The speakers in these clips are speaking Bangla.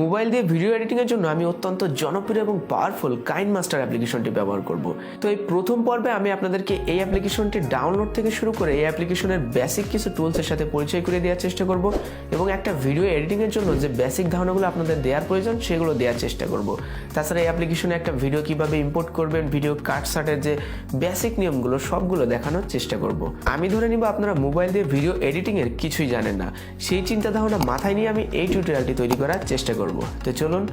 মোবাইল দিয়ে ভিডিও এডিটিংয়ের জন্য আমি অত্যন্ত জনপ্রিয় এবং পাওয়ারফুল কাইন মাস্টার অ্যাপ্লিকেশনটি ব্যবহার করব। তো এই প্রথম পর্বে আমি আপনাদেরকে এই অ্যাপ্লিকেশনটি ডাউনলোড থেকে শুরু করে এই অ্যাপ্লিকেশনের বেসিক কিছু টুলসের সাথে পরিচয় করে দেওয়ার চেষ্টা করব এবং একটা ভিডিও এডিটিংয়ের জন্য যে বেসিক ধারণাগুলো আপনাদের দেওয়ার প্রয়োজন সেগুলো দেওয়ার চেষ্টা করব। তাছাড়া এই অ্যাপ্লিকেশনে একটা ভিডিও কীভাবে ইম্পোর্ট করবেন ভিডিও কাটসাটের যে বেসিক নিয়মগুলো সবগুলো দেখানোর চেষ্টা করব। আমি ধরে নিব আপনারা মোবাইল দিয়ে ভিডিও এডিটিংয়ের কিছুই জানেন না। সেই চিন্তা ধারণা মাথায় নিয়ে আমি এই টিউটোরিয়ালটি তৈরি করার চেষ্টা করব। তো চলুন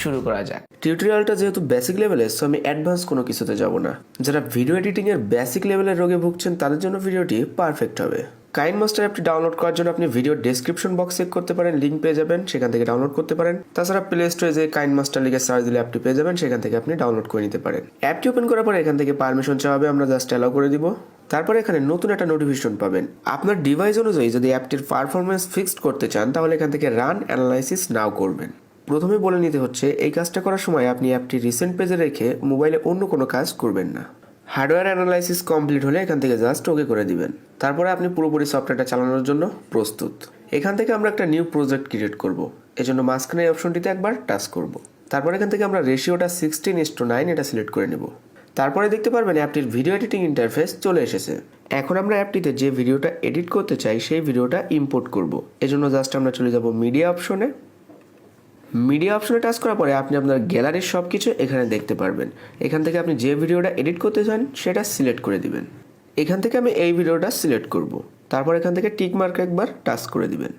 শুরু করা যাক। টিউটোরিয়ালটা যেহেতু বেসিক লেভেলের সো আমি অ্যাডভান্স কোনো কিছুতে যাব না। যারা ভিডিও এডিটিংয়ের বেসিক লেভেলের রোগে ভুগছেন, তাদের জন্য ভিডিওটি পারফেক্ট হবে। কাইন মাস্টার অ্যাপটি ডাউনলোড করার জন্য আপনি ভিডিও ডেসক্রিপশন বক্স চেক করতে পারেন লিঙ্ক পেয়ে যাবেন, সেখান থেকে ডাউনলোড করতে পারেন। তাছাড়া প্লে স্টোরে যে কাইন মাস্টার লিখে সার্চ দিলে অ্যাপটি পেয়ে যাবেন, সেখান থেকে আপনি ডাউনলোড করে নিতে পারেন। অ্যাপটি ওপেন করার পরে এখান থেকে পারমিশন চাওয়া হবে, আমরা জাস্ট অ্যালাউ করে দিব। তারপরে এখানে নতুন একটা নোটিফিকেশন পাবেন। আপনার ডিভাইস অনুযায়ী যদি অ্যাপটির পারফরমেন্স ফিক্সড করতে চান, তাহলে এখান থেকে রান অ্যানালাইসিস নাও করবেন। প্রথমে বলে নিতে হচ্ছে, এই কাজটা করার সময় আপনি অ্যাপটি রিসেন্ট পেজে রেখে মোবাইলে অন্য কোনো কাজ করবেন না। হার্ডওয়্যার অ্যানালাইসিস কমপ্লিট হলে এখান থেকে জাস্ট ওকে করে দিবেন। তারপরে আপনি পুরোপুরি সফটওয়্যারটা চালানোর জন্য প্রস্তুত। এখান থেকে আমরা একটা নিউ প্রজেক্ট ক্রিয়েট করব। এজন্য মাঝখানে অপশনটিতে একবার টাচ করব। তারপর এখান থেকে আমরা রেশিওটা সিক্সটিন ইস টু নাইন এটা সিলেক্ট করে নেব। তারপরে দেখতে পারবেন অ্যাপটির ভিডিও এডিটিং ইন্টারফেস চলে এসেছে। এখন আমরা অ্যাপটিতে যে ভিডিওটা এডিট করতে চাই, সেই ভিডিওটা ইম্পোর্ট করব। এজন্য জাস্ট আমরা চলে যাব মিডিয়া অপশনে। মিডিয়া অপশনে টাচ করার পরে আপনি আপনার গ্যালারির সব কিছু এখানে দেখতে পারবেন। এখান থেকে আপনি যে ভিডিওটা এডিট করতে চান, সেটা সিলেক্ট করে দিবেন। এখান থেকে আমি এই ভিডিওটা সিলেক্ট করব। তারপর এখান থেকে টিক মার্ক একবার টাচ করে দিবেন।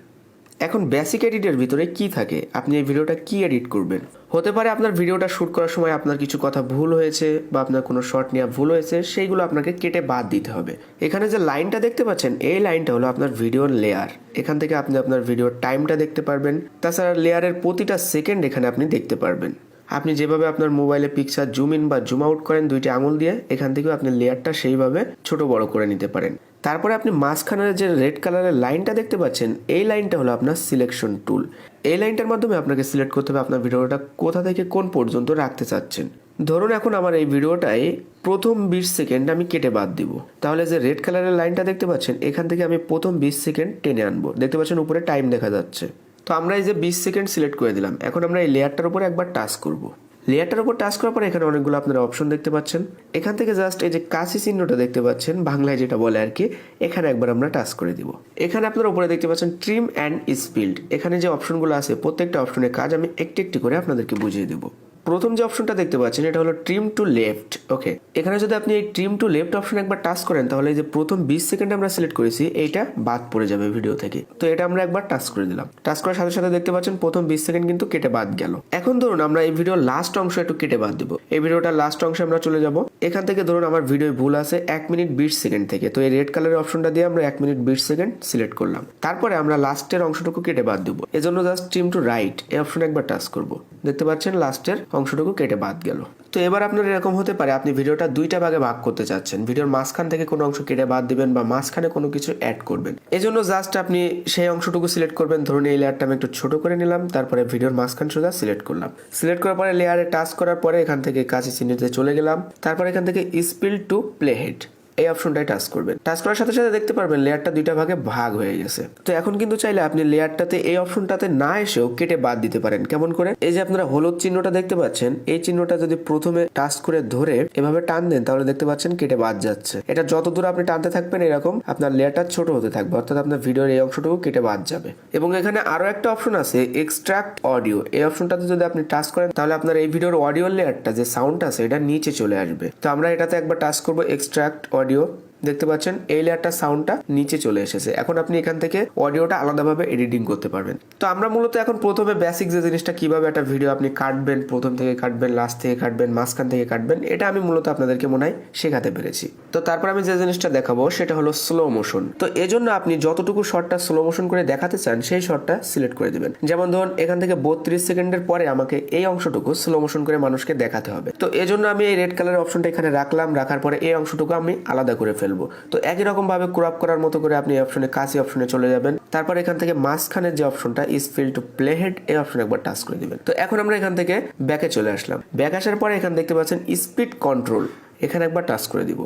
এখন বেসিক এডিটের ভিতরে কি থাকে? আপনি এই ভিডিওটা কি এডিট করবেন? হতে পারে আপনার ভিডিওটা শ্যুট করার সময় আপনার কিছু কথা ভুল হয়েছে বা আপনার কোনো শর্ট নেওয়া ভুল হয়েছে, সেইগুলো আপনাকে কেটে বাদ দিতে হবে। এখানে যে লাইনটা দেখতে পাচ্ছেন, এই লাইনটা হলো আপনার ভিডিওর লেয়ার এখান থেকে আপনি আপনার ভিডিওর টাইমটা দেখতে পারবেন। তাছাড়া লেয়ারের প্রতিটা সেকেন্ড এখানে আপনি দেখতে পারবেন। আপনি যেভাবে আপনার মোবাইলে পিকচার জুম ইন বা জুম আউট করেন দুইটি আঙুল দিয়ে, এখান থেকেও আপনি লেয়ারটা সেইভাবে ছোট বড় করে নিতে পারেন। তারপরে আপনি মাঝখানের যে রেড কালারের লাইনটা দেখতে পাচ্ছেন, এই লাইনটা হলো আপনার সিলেকশন টুল এই লাইনটার মাধ্যমে আপনাকে সিলেক্ট করতে হবে আপনার ভিডিওটা কোথা থেকে কোন পর্যন্ত রাখতে চাচ্ছেন। ধরুন এখন আমার এই ভিডিওটায় প্রথম বিশ সেকেন্ড আমি কেটে বাদ দিব। তাহলে যে রেড কালারের লাইনটা দেখতে পাচ্ছেন, এখান থেকে আমি প্রথম বিশ সেকেন্ড টেনে আনব। দেখতে পাচ্ছেন উপরে টাইম দেখা যাচ্ছে। তো আমরা এই যে বিশ সেকেন্ড সিলেক্ট করে দিলাম। এখন আমরা এই লেয়ারটার উপরে একবার টাচ করব। লেয়ারটার উপর টাচ করার পর এখানে অনেকগুলো আপনারা অপশন দেখতে পাচ্ছেন। এখান থেকে জাস্ট এই যে কাশি চিহ্নটা দেখতে পাচ্ছেন, বাংলায় যেটা বলে আর কি, এখানে একবার আমরা টাচ করে দিব। এখানে আপনারা উপরে দেখতে পাচ্ছেন ট্রিম অ্যান্ড স্পিল্ড এখানে যে অপশনগুলো আছে, প্রত্যেকটা অপশনের কাজ আমি একটি একটি করে আপনাদেরকে বুঝিয়ে দেবো। প্রথম যে অপশনটা দেখতে পাচ্ছেন, এটা হলো ট্রিম টু লেফট ওকে এখানে যদি আপনি এই ট্রিম টু লেফট অপশন একবার টাচ করেন, তাহলে যে প্রথম বিশ সেকেন্ড আমরা সিলেক্ট করেছি, এইটা বাদ পড়ে যাবে ভিডিও থেকে। তো এটা আমরা একবার টাচ করে দিলাম। টাচ করার সাথে সাথে দেখতে পাচ্ছেন, প্রথম বিশ সেকেন্ড কিন্তু কেটে বাদ গেল। এখন ধরুন আমরা এই ভিডিওর লাস্ট অংশ একটু কেটে বাদ দিব। এই ভিডিওটা লাস্ট অংশে আমরা চলে যাব। এখান থেকে ধরুন আমার ভিডিও ভুল আছে, এক মিনিট বিশ সেকেন্ড থেকে। তো এই রেড কালারের অপশনটা দিয়ে আমরা এক মিনিট বিশ সেকেন্ড সিলেক্ট করলাম। তারপরে আমরা লাস্টের অংশটুকু কেটে বাদ দেবো। এজন্য জাস্ট ট্রিম টু রাইট এই অপশনে একবার টাচ করব। দেখতে পাচ্ছেন লাস্টের অংশটুকু কেটে বাদ গেল। তো এবার আপনার এরকম হতে পারে, আপনি ভিডিওটা দুইটা ভাগে ভাগ করতে চাচ্ছেন। ভিডিওর মাঝখান থেকে কোনো অংশ কেটে বাদ দিবেন বা মাঝখানে কোনো কিছু অ্যাড করবেন। এজন্য জাস্ট আপনি সেই অংশটুকু সিলেক্ট করবেন। ধরুন এই লেয়ারটা আমি একটু ছোট করে নিলাম, তারপরে ভিডিওর মাঝখান সোজা সিলেক্ট করলাম। সিলেক্ট করার পরে লেয়ারে টাচ করার পরে এখান থেকে কাছে চিহ্নিতে চলে গেলাম। তারপরে এখান থেকে স্পিল টু প্লে হেড এই অপশনটাই টাচ করবেন। টাচ করার সাথে সাথে দেখতে পারবেন লেয়ারটা দুইটা ভাগে ভাগ হয়ে গেছে। তো এখন কিন্তু চাইলে আপনি লেয়ারটাতে এই অপশনটাতে না এসেও কেটে বাদ দিতে পারেন। কেমন করে? এই যে আপনারা হলুদ চিহ্নটা দেখতে পাচ্ছেন, এই চিহ্নটা যদি প্রথমে টাচ করে ধরে এভাবে টান দেন, তাহলে দেখতে পাচ্ছেন কেটে বাদ যাচ্ছে। এটা যত দূর আপনি টানতে থাকবেন এরকম আপনার লেয়ারটা ছোট হতে থাকবে, অর্থাৎ আপনার ভিডিওর এই অংশটুকু কেটে বাদ যাবে। এবং এখানে আরও একটা অপশন আছে এক্সট্রাক্ট অডিও এই অপশনটাতে যদি আপনি টাচ করেন, তাহলে আপনার এই ভিডিওর অডিও লেয়ারটা যে সাউন্ড আছে, এটা নিচে চলে আসবে। তো আমরা এটাতে একবার টাচ করব এক্সট্রাক্ট অডিও দেখতে পাচ্ছেন, এই লেয়ারটা সাউন্ডটা নিচে চলে এসেছে। এখন আপনি এখান থেকে অডিওটা আলাদাভাবে এডিটিং করতে পারবেন। তো আমরা মূলত এখন প্রথমে বেসিক যে জিনিসটা, কীভাবে একটা ভিডিও আপনি কাটবেন, প্রথম থেকে কাটবেন লাস্ট থেকে কাটবেন, মাঝখান থেকে কাটবেন, এটা আমি মূলত আপনাদেরকে মনে হয় শেখাতে পেরেছি। তো তারপর আমি যে জিনিসটা দেখাবো, সেটা হলো স্লো মোশন তো এজন্য আপনি যতটুকু শর্টটা স্লো মোশন করে দেখাতে চান, সেই শর্টটা সিলেক্ট করে দিবেন। যেমন ধরুন, এখান থেকে বত্রিশ সেকেন্ডের পরে আমাকে এই অংশটুকু স্লো মোশন করে মানুষকে দেখাতে হবে। তো এজন্য আমি এই রেড কালারের অপশনটা এখানে রাখলাম, রাখার পরে এই অংশটুকু আমি আলাদা করে ফেলব। তো একই রকম ভাবে ক্রপ করার মতো করে আপনি অপশনে কাশি অপশনে চলে যাবেন। তারপর এখান থেকে মাঝখানের যে অপশনটা is fill to play head এই অপশনে একবার টাচ করে দিবেন। তো এখন আমরা এখান থেকে ব্যাকে চলে আসলাম। ব্যাক আসার পরে এখানে দেখতে পাচ্ছেন স্পিড কন্ট্রোল এখানে একবার টাচ করে দিব।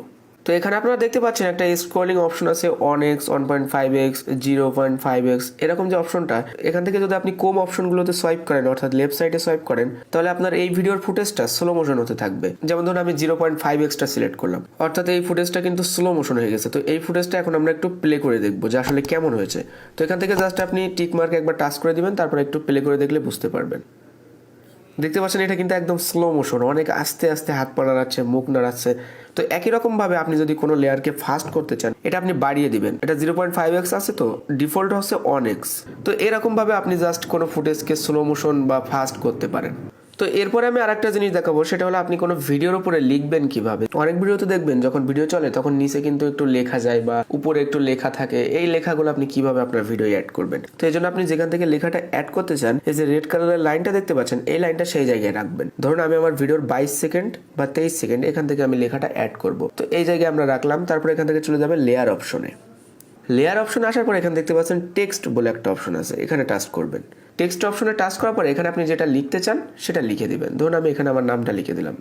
তো এখানে আপনারা দেখতে পাচ্ছেন একটা স্ক্রলিং অপশন আছে one x one point five x zero point five x এরকম যে অপশনটা এখান থেকে যদি আপনি কম অপশনগুলোতে সোয়াইপ করেন, অর্থাৎ লেফট সাইডে সোয়াইপ করেন, তাহলে আপনার এই ভিডিওর ফুটেজটা স্লো মোশন হতে থাকবে। যেমন ধরুন আমি জিরো পয়েন্ট ফাইভ এক্সটা সিলেক্ট করলাম, অর্থাৎ এই ফুটেজটা কিন্তু স্লো মোশন হয়ে গেছে। তো এই ফুটেজটা এখন আমরা একটু প্লে করে দেখব যে আসলে কেমন হয়েছে। তো এখান থেকে জাস্ট আপনি টিক মার্ক একবার টাচ করে দিবেন, তারপর একটু প্লে করে দেখলে বুঝতে পারবেন। দেখতে পাচ্ছেন, এটা কিন্তু একদম স্লো মোশন অনেক আস্তে আস্তে হাত পা নাড়াচ্ছে, মুখ নাড়াচ্ছে। তো একই রকমভাবে আপনি যদি কোনো লেয়ারকে ফাস্ট করতে চান, এটা আপনি বাড়িয়ে দিবেন। এটা জিরো পয়েন্ট ফাইভ এক্স আছে তো ডিফল্ট হচ্ছে অন এক্স তো এরকমভাবে আপনি জাস্ট কোনো ফুটেজকে স্লো মোশন বা ফাস্ট করতে পারেন। তো এরপরে আমি আরেকটা জিনিস দেখাবো, সেটা হলো আপনি কোনো ভিডিওর উপরে লিখবেন কীভাবে? অনেক ভিডিওতে দেখবেন, যখন ভিডিও চলে, তখন নিচে কিন্তু একটু লেখা যায় বা উপরে একটু লেখা থাকে। এই লেখাগুলো আপনি কীভাবে আপনার ভিডিও অ্যাড করবেন? তো এই জন্য আপনি যেখান থেকে লেখাটা অ্যাড করতে চান, এই যে রেড কালারের লাইনটা দেখতে পাচ্ছেন, এই লাইনটা সেই জায়গায় রাখবেন। ধরুন আমি আমার ভিডিওর বাইশ সেকেন্ড বা তেইশ সেকেন্ড এখান থেকে আমি লেখাটা অ্যাড করব। তো এই জায়গায় আমরা রাখলাম, তারপর এখান থেকে চলে যাবে লেয়ার অপশনে লেয়ার অপশন আসার পর এখানে দেখতে পাচ্ছেন টেক্সট বলে একটা অপশন আছে, এখানে টাচ করবেন। টেক্সট অপশনে টাচ করার পরে এখানে আপনি যেটা লিখতে চান, সেটা লিখে দিবেন। ধরুন আমি এখানে আমার নামটা লিখে দিলাম।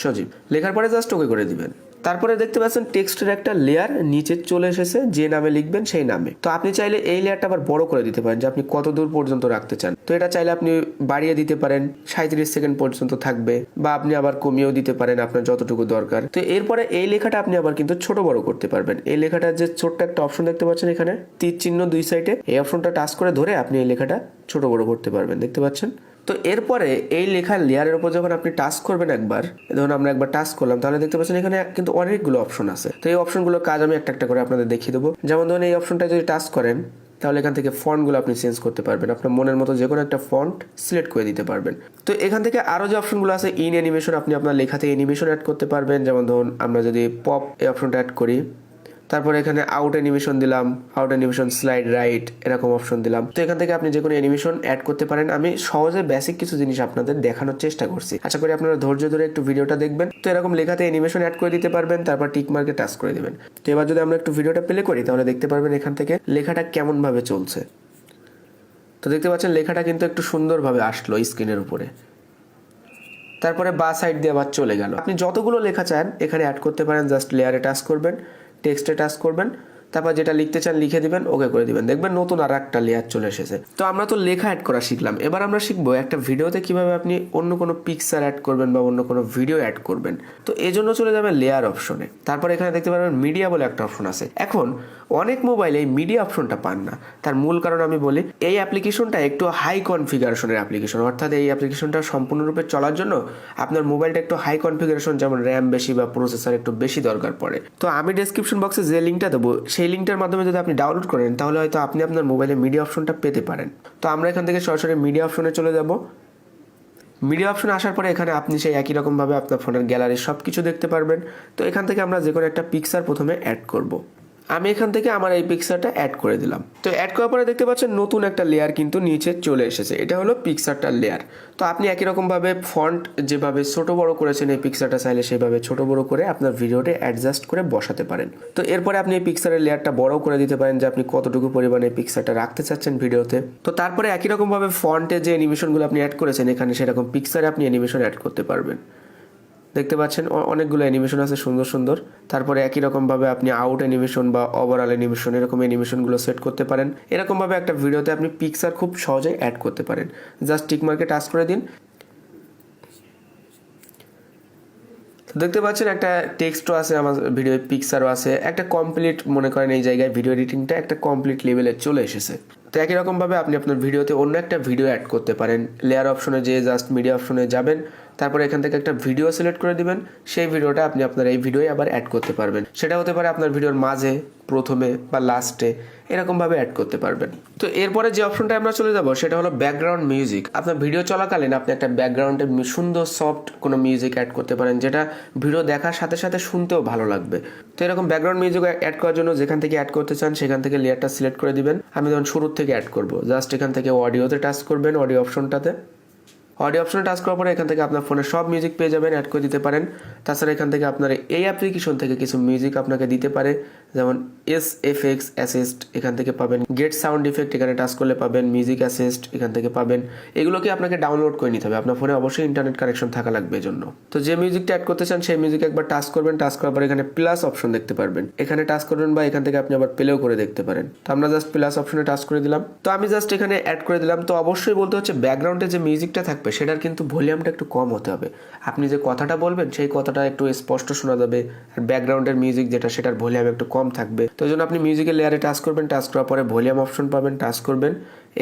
সজীব, লেখার পরে জাস্ট ওকে করে দিবেন। তারপরে দেখতে পাচ্ছেন টেক্সটের একটা লেয়ার নিচে চলে এসেছে, যে নামে লিখবেন সেই নামে। তো আপনি চাইলে এই লেয়ারটা আবার বড় করে দিতে পারেন যে আপনি কত দূর পর্যন্ত রাখতে চান। তো এটা চাইলে আপনি বাড়িয়ে দিতে পারেন সাঁত্রিশ সেকেন্ড পর্যন্ত থাকবে, বা আপনি আবার কমিয়েও দিতে পারেন আপনার যতটুকু দরকার। তো এরপরে এই লেখাটা আপনি আবার কিন্তু ছোট বড় করতে পারবেন। এই লেখাটার যে ছোট্ট একটা অপশন দেখতে পাচ্ছেন এখানে, তীর চিহ্ন দুই সাইডে এই অপশনটা টাচ করে ধরে আপনি এই লেখাটা ছোট বড় করতে পারবেন। দেখতে পাচ্ছেন? তো এরপরে এই লেখার লেয়ারের উপর যখন আপনি টাচ করবেন একবার, ধরুন আমরা একবার টাচ করলাম, তাহলে দেখতে পাচ্ছেন এখানে কিন্তু অনেকগুলো অপশন আছে। তো এই অপশনগুলোর কাজ আমি একটা একটা করে আপনাদের দেখিয়ে দেবো। যেমন ধরুন এই অপশনটা যদি টাচ করেন, তাহলে এখান থেকে ফন্টগুলো আপনি চেঞ্জ করতে পারবেন। আপনার মনের মতো যে কোনো একটা ফন্ট সিলেক্ট করে দিতে পারবেন। তো এখান থেকে আরও যে অপশনগুলো আছে ইন অ্যানিমেশন আপনি আপনার লেখাতে অ্যানিমেশন অ্যাড করতে পারবেন। যেমন ধরুন আমরা যদি পপ এই অপশনটা অ্যাড করি তারপর এখানে আউট অ্যানিমেশন দিলাম আউট অ্যানিমেশন স্লাইড রাইট এরকম অপশন দিলাম। তো এখান থেকে আপনি যে কোনো অ্যানিমেশন অ্যাড করতে পারেন। আমি সহজে বেসিক কিছু জিনিস আপনাদের দেখানোর চেষ্টা করছি। আশা করি আপনারা ধৈর্য ধরে একটু ভিডিওটা দেখবেন। তো এরকম লেখাতে অ্যানিমেশন অ্যাড করে দিতে পারবেন, তারপর টিক মার্কে টাচ করে দিবেন। তো এবার যদি আমরা একটু ভিডিওটা প্লে করি, তাহলে দেখতে পারবেন এখান থেকে লেখাটা কেমন ভাবে চলছে। তো দেখতে পাচ্ছেন লেখাটা কিন্তু একটু সুন্দরভাবে আসলো স্ক্রিনের উপরে। তারপরে বা সাইড দিয়ে আবার চলে গেল। আপনি যতগুলো লেখা চান, এখানে অ্যাড করতে পারেন জাস্ট লেয়ারে টাচ করবেন। টেক্সটে টাচ করবেন। তারপর যেটা লিখতে চান লিখে দিবেন ওকে করে দিবেন। দেখবেন নতুন আর একটা লেয়ার চলে এসেছে। তো আমরা তো লেখা অ্যাড করা শিখলাম। এবার আমরা শিখব একটা ভিডিওতে কীভাবে আপনি অন্য কোনো পিকচার অ্যাড করবেন বা অন্য কোনো ভিডিও অ্যাড করবেন। তো এই জন্য চলে যাবে লেয়ার অপশনে তারপর এখানে দেখতে পারবেন মিডিয়া বলে একটা অপশন আছে। এখন অনেক মোবাইলে এই মিডিয়া অপশনটা পান না। তার মূল কারণ আমি বলি, এই অ্যাপ্লিকেশনটা একটু হাই কনফিগারেশনের অ্যাপ্লিকেশন অর্থাৎ এই অ্যাপ্লিকেশনটা সম্পূর্ণরূপে চলার জন্য আপনার মোবাইলটা একটু হাই কনফিগারেশন যেমন র্যাম বেশি বা প্রসেসর একটু বেশি দরকার পড়ে। তো আমি ডেসক্রিপশন বক্সে যে লিঙ্কটা দেবো, সেই লিঙ্কটার মাধ্যমে যদি আপনি ডাউনলোড করেন, তাহলে হয়তো আপনি আপনার মোবাইলে মিডিয়া অপশনটা পেতে পারেন। তো আমরা এখান থেকে সরাসরি মিডিয়া অপশনে চলে যাব। মিডিয়া অপশন আসার পরে এখানে আপনি সেই একই রকমভাবে আপনার ফোনের গ্যালারি সব কিছু দেখতে পারবেন। তো এখান থেকে আমরা যে কোনো একটা পিকচার প্রথমে অ্যাড করব। আমি এখান থেকে আমার এই পিকচারটা অ্যাড করে দিলাম। তো অ্যাড করার পরে দেখতে পাচ্ছেন নতুন একটা লেয়ার কিন্তু নিচে চলে এসেছে। এটা হলো পিকচারটার লেয়ার তো আপনি একই রকমভাবে ফন্ট যেভাবে ছোট বড় করেছেন এই পিকচারটা চাইলে সেভাবে ছোট বড় করে আপনার ভিডিওটা অ্যাডজাস্ট করে বসাতে পারেন। তো এরপরে আপনি এই পিকচারের লেয়ারটা বড় করে দিতে পারেন যে আপনি কতটুকু পরিমাণে এই পিকচারটা রাখতে চাচ্ছেন ভিডিওতে তো তারপরে একই রকমভাবে ফন্টে যে অ্যানিমেশনগুলো আপনি অ্যাড করেছেন, এখানে সেরকম পিকচারে আপনি অ্যানিমেশন অ্যাড করতে পারবেন। দেখতে পাচ্ছেন অনেকগুলো অ্যানিমেশন আছে সুন্দর সুন্দর। তারপরে একই রকমভাবে আপনি আউট অ্যানিমেশন বা ওভারঅল অ্যানিমেশন এরকম অ্যানিমেশনগুলো সেট করতে পারেন। এরকমভাবে একটা ভিডিওতে আপনি পিকচার খুব সহজেই অ্যাড করতে পারেন। জাস্ট টিক মার্কে টাচ করে দিন। দেখতে পাচ্ছেন একটা টেক্সটও আছে আমার ভিডিও পিকচারও আছে। একটা কমপ্লিট মনে করেন এই জায়গায় ভিডিও এডিটিংটা একটা কমপ্লিট লেভেলে চলে এসেছে। তো একই রকমভাবে আপনি আপনার ভিডিওতে অন্য একটা ভিডিও অ্যাড করতে পারেন। লেয়ার অপশনে যেয়ে জাস্ট মিডিয়া অপশনে যাবেন। তারপরে এখান থেকে একটা ভিডিও সিলেক্ট করে দিবেন। সেই ভিডিওটা আপনি আপনার এই ভিডিওয়ে আবার অ্যাড করতে পারবেন। সেটা হতে পারে আপনার ভিডিওর মাঝে, প্রথমে বা লাস্টে এরকমভাবে অ্যাড করতে পারবেন। তো এরপরে যে অপশনটা আমরা চলে যাব, সেটা হলো ব্যাকগ্রাউন্ড মিউজিক আপনার ভিডিও চলাকালীন আপনি একটা ব্যাকগ্রাউন্ডে সুন্দর সফট কোনো মিউজিক অ্যাড করতে পারেন, যেটা ভিডিও দেখার সাথে সাথে শুনতেও ভালো লাগবে। তো এরকম ব্যাকগ্রাউন্ড মিউজিক অ্যাড করার জন্য যেখান থেকে অ্যাড করতে চান, সেখান থেকে লেয়ারটা সিলেক্ট করে দিবেন। আমি যখন শুরুর থেকে অ্যাড করব। জাস্ট এখান থেকে অডিওতে টাচ করবেন অডিও অপশনটাতে অডিও অপশনে টাচ করার পরে এখান থেকে আপনার ফোনে সব মিউজিক পেয়ে যাবেন অ্যাড করে দিতে পারেন। তাছাড়া এখান থেকে আপনার এই অ্যাপ্লিকেশন থেকে কিছু মিউজিক আপনাকে দিতে পারে। যেমন এস এফ এক্স অ্যাসিস্ট এখান থেকে পাবেন গেট সাউন্ড ইফেক্ট এখানে টাচ করলে পাবেন মিউজিক অ্যাসিস্ট এখান থেকে পাবেন। এগুলোকে আপনাকে ডাউনলোড করে নিতে হবে। আপনার ফোনে অবশ্যই ইন্টারনেট কানেকশন থাকা লাগবে এজন্য তো যে মিউজিকটা অ্যাড করতে চান, সেই মিউজিক একবার টাচ করবেন। টাচ করার পর এখানে প্লাস অপশন দেখতে পারবেন। এখানে টাচ করবেন বা এখান থেকে আপনি আবার প্লেও করে দেখতে পারেন। তো আমরা জাস্ট প্লাস অপশনে টাচ করে দিলাম। তো আমি জাস্ট এখানে অ্যাড করে দিলাম। তো অবশ্যই বলতে হচ্ছে ব্যাকগ্রাউন্ডে যে মিউজিকটা থাকবে সেটার কিন্তু ভলিউমটা একটু কম হতে হবে। আপনি যে কথাটা বলবেন, সেই কথাটা একটু স্পষ্ট শোনা যাবে আর ব্যাকগ্রাউন্ডের মিউজিক যেটা, সেটার ভলিউম একটু কম থাকবে। তো জন্য আপনি মিউজিকের লেয়ারে টাচ করবেন টাচ করার পরে ভলিউম অপশন পাবেন টাচ করবেন।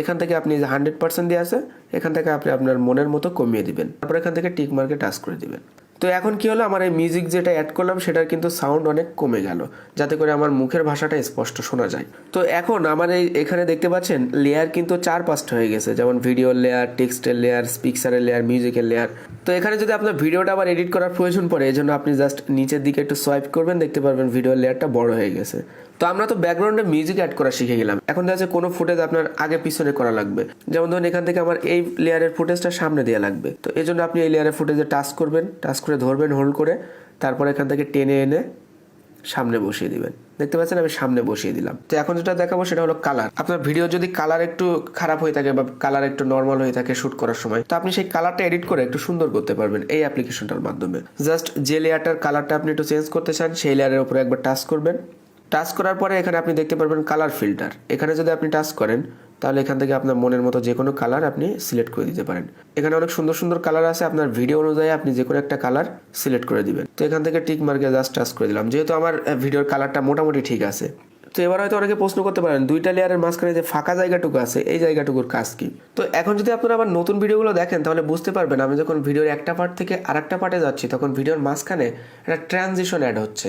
এখান থেকে আপনি যে হান্ড্রেড পার্সেন্ট দিয়ে আসে এখান থেকে আপনি আপনার মনের মতো কমিয়ে দিবেন। তারপর এখান থেকে টিক মার্কে টাচ করে দিবেন। তো এখন কি হলো? আমার এই মিউজিক যেটা অ্যাড করলাম, সেটার কিন্তু সাউন্ড অনেক কমে গেল, যাতে করে আমার মুখের ভাষাটা স্পষ্ট শোনা যায়। তো এখন আমার এই, এখানে দেখতে পাচ্ছেন লেয়ার কিন্তু চার পাঁচটা হয়ে গেছে, যেমন ভিডিও লেয়ার টেক্সটের লেয়ার স্পিকচারের লেয়ার মিউজিকের লেয়ার তো এখানে যদি আপনার ভিডিওটা আবার এডিট করার প্রয়োজন পড়ে, এই জন্য আপনি জাস্ট নিচের দিকে একটু সোয়াইপ করবেন, দেখতে পারবেন ভিডিওর লেয়ারটা বড় হয়ে গেছে। তো আমরা তো ব্যাকগ্রাউন্ডে মিউজিক অ্যাড করা শিখে গেলাম। এখন দেখা যাচ্ছে কোনো ফুটেজ আপনার আগে পিছনে করা লাগবে। যেমন ধরুন এখান থেকে আমার এই লেয়ারের ফুটেজটা সামনে দেওয়া লাগবে। তো এই জন্য আপনি এই লেয়ারের ফুটেজে টাচ করবেন টাচ করে ধরবেন হোল্ড করে, তারপর এখান থেকে টেনে এনে সামনে বসিয়ে দিবেন। দেখতে পাচ্ছেন আমি সামনে বসিয়ে দিলাম। তো এখন যেটা দেখাবো সেটা হলো কালার আপনার ভিডিও যদি কালার একটু খারাপ হয়ে থাকে বা কালার একটু নর্মাল হয়ে থাকে শ্যুট করার সময়, তো আপনি সেই কালারটা এডিট করে একটু সুন্দর করতে পারবেন এই অ্যাপ্লিকেশনটার মাধ্যমে। জাস্ট যে লেয়ারটার কালারটা আপনি একটু চেঞ্জ করতে চান, সেই লেয়ারের উপরে একবার টাচ করবেন। টাচ করার পরে এখানে আপনি দেখতে পারবেন কালার ফিল্টার এখানে যদি আপনি টাচ করেন, তাহলে এখান থেকে আপনার মনের মতো যে কোনো কালার আপনি সিলেক্ট করে দিতে পারেন। এখানে অনেক সুন্দর সুন্দর কালার আছে, আপনার ভিডিও অনুযায়ী আপনি যে কোনো একটা কালার সিলেক্ট করে দিবেন। তো এখান থেকে টিক মার্কে জাস্ট টাচ করে দিলাম। যেহেতু আমার ভিডিওর কালারটা মোটামুটি ঠিক আছে। তো এবার হয়তো অনেকে প্রশ্ন করতে পারেন, দুইটা লেয়ারের মাঝখানে যে ফাঁকা জায়গাটুকু আছে, এই জায়গাটুকুর কাজ কি? তো এখন যদি আপনারা আবার নতুন ভিডিওগুলো দেখেন, তাহলে বুঝতে পারবেন আমি যখন ভিডিওর একটা পার্ট থেকে আরেকটা পার্টে যাচ্ছি, তখন ভিডিওর মাঝখানে একটা ট্রানজিশন অ্যাড হচ্ছে।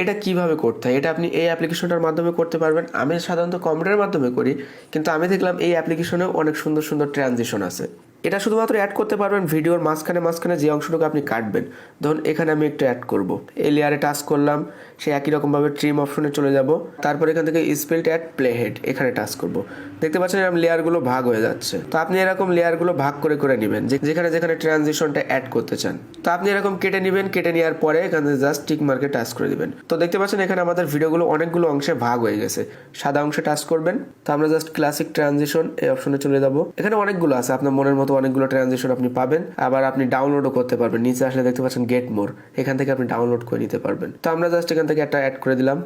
এটা কীভাবে করতে হয়? এটা আপনি এই অ্যাপ্লিকেশনটার মাধ্যমে করতে পারবেন। আমি সাধারণত কম্পিউটারের মাধ্যমে করি, কিন্তু আমি দেখলাম এই অ্যাপ্লিকেশনেও অনেক সুন্দর সুন্দর ট্রানজিশন আছে। এটা শুধুমাত্র অ্যাড করতে পারবেন ভিডিওর মাঝখানে মাঝখানে যে অংশটুকু আপনি কাটবেন। ধরুন, এখানে আমি একটু অ্যাড করব। এই লেয়ারে টাচ করলাম, সে একই রকমভাবে ট্রিম অপশনে চলে যাব। তারপর এখান থেকে স্পেলড অ্যাড প্লে হেড এখানে টাচ করব। দেখতে পাচ্ছেন এরকম লেয়ারগুলো ভাগ হয়ে যাচ্ছে। তো আপনি এরকম লেয়ারগুলো ভাগ করে করে নেবেন যেখানে যেখানে ট্রানজিশনটা অ্যাড করতে চান। তো আপনি এরকম কেটে নেবেন, কেটে নেওয়ার পরে এখানে জাস্ট টিক মার্কে টাচ করে দিবেন। তো দেখতে পাচ্ছেন এখানে আমাদের ভিডিওগুলো অনেকগুলো অংশে ভাগ হয়ে গেছে। সাদা অংশে টাচ করবেন, তো আমরা জাস্ট ক্লাসিক ট্রানজিশন এই অপশনে চলে যাব। এখানে অনেকগুলো আছে, আপনার মনের মতো অনেকগুলো ট্রানজেকশন আপনি পাবেন। আবার আপনি ডাউনলোডও করতে পারবেন। নিচে আসলে দেখতে পাচ্ছেন গেট মোর এখান থেকে আপনি ডাউনলোড করে নিতে পারবেন। তো আমরা জাস্ট এখান থেকে একটা অ্যাড করে দিলাম।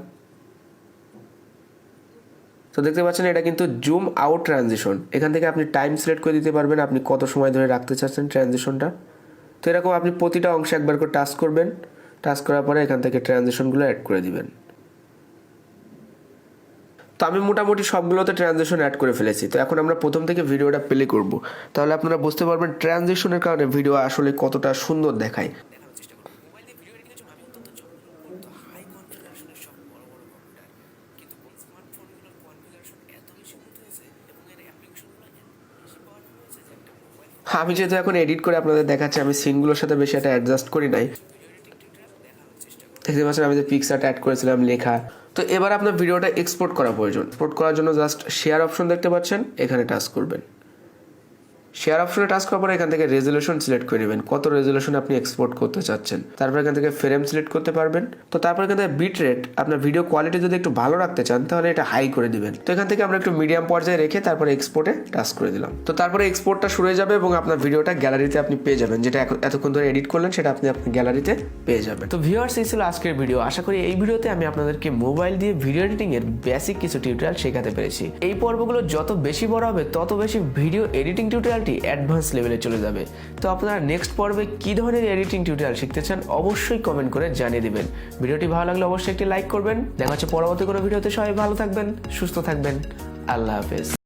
তো দেখতে পাচ্ছেন এটা কিন্তু জুম আউট ট্রানজিশন এখান থেকে আপনি টাইম সিলেক্ট করে দিতে পারবেন। আপনি কত সময় ধরে রাখতে চাচ্ছেন ট্রানজিশনটা তো এরকম আপনি প্রতিটা অংশে একবার করে টাচ করবেন। টাচ করার পরে এখান থেকে ট্রানজিশনগুলো অ্যাড করে দিবেন। তো আমি মোটামুটি সবগুলোতে ট্রানজিশন অ্যাড করে ফেলেছি। তো এখন আমরা প্রথম থেকে ভিডিওটা প্লে করব। তাহলে আপনারা বুঝতে পারবেন ট্রানজিশনের কারণে ভিডিও আসলে কতটা সুন্দর দেখায়। আমি যেহেতু এখন এডিট করে আপনাদের দেখাচ্ছি, আমি সিনগুলোর সাথে বেশি একটা অ্যাডজাস্ট করি নাই। দেখতে পাচ্ছেন আমি যে পিকচারটা অ্যাড করেছিলাম, লেখা। তো এবার আপনার ভিডিওটা এক্সপোর্ট করা প্রয়োজন। এক্সপোর্ট করার জন্য জাস্ট শেয়ার অপশন দেখতে পাচ্ছেন, এখানে টাচ করবেন। শেয়ার অপশনে টাচ করার পরে এখান থেকে রেজলিউশন সিলেক্ট করে নেবেন। কত রেজলিউশন আপনি এক্সপোর্ট করতে চাচ্ছেন। তারপর এখান থেকে ফ্রেম সিলেক্ট করতে পারবেন। তো তারপর এখান থেকে বিট রেট আপনার ভিডিও কোয়ালিটি যদি একটু ভালো রাখতে চান, তাহলে এটা হাই করে দিবেন। তো এখান থেকে আমরা একটু মিডিয়াম পর্যায়ে রেখে তারপরে এক্সপোর্টে টাচ করে দিলাম। তো তারপরে এক্সপোর্টটা শুরু হয়ে যাবে এবং আপনার ভিডিওটা গ্যালারিতে আপনি পেয়ে যাবেন। যেটা এতক্ষণ ধরে এডিট করলেন, সেটা আপনি আপনার গ্যালারিতে পেয়ে যাবেন। তো ভিউয়ার্স এই ছিল আজকের ভিডিও আশা করি এই ভিডিওতে আমি আপনাদেরকে মোবাইল দিয়ে ভিডিও এডিটিং এর বেসিক কিছু টিউটোরিয়াল শেখাতে পেরেছি। এই পর্বগুলো যত বেশি বড় হবে, তত বেশি ভিডিও এডিটিং টিউটোরিয়ালটি অ্যাডভান্স লেভেলে চলে যাবে। তো আপনারা নেক্সট পর্বে কি ধরনের এডিটিং টিউটোরিয়াল শিখতে চান অবশ্যই কমেন্ট করে জানিয়ে দেবেন। ভিডিওটি ভালো লাগলে অবশ্যই একটি লাইক করবেন। দেখা হচ্ছে পরবর্তী কোনো ভিডিওতে। সবাই ভালো থাকবেন, সুস্থ থাকবেন। আল্লাহ হাফেজ।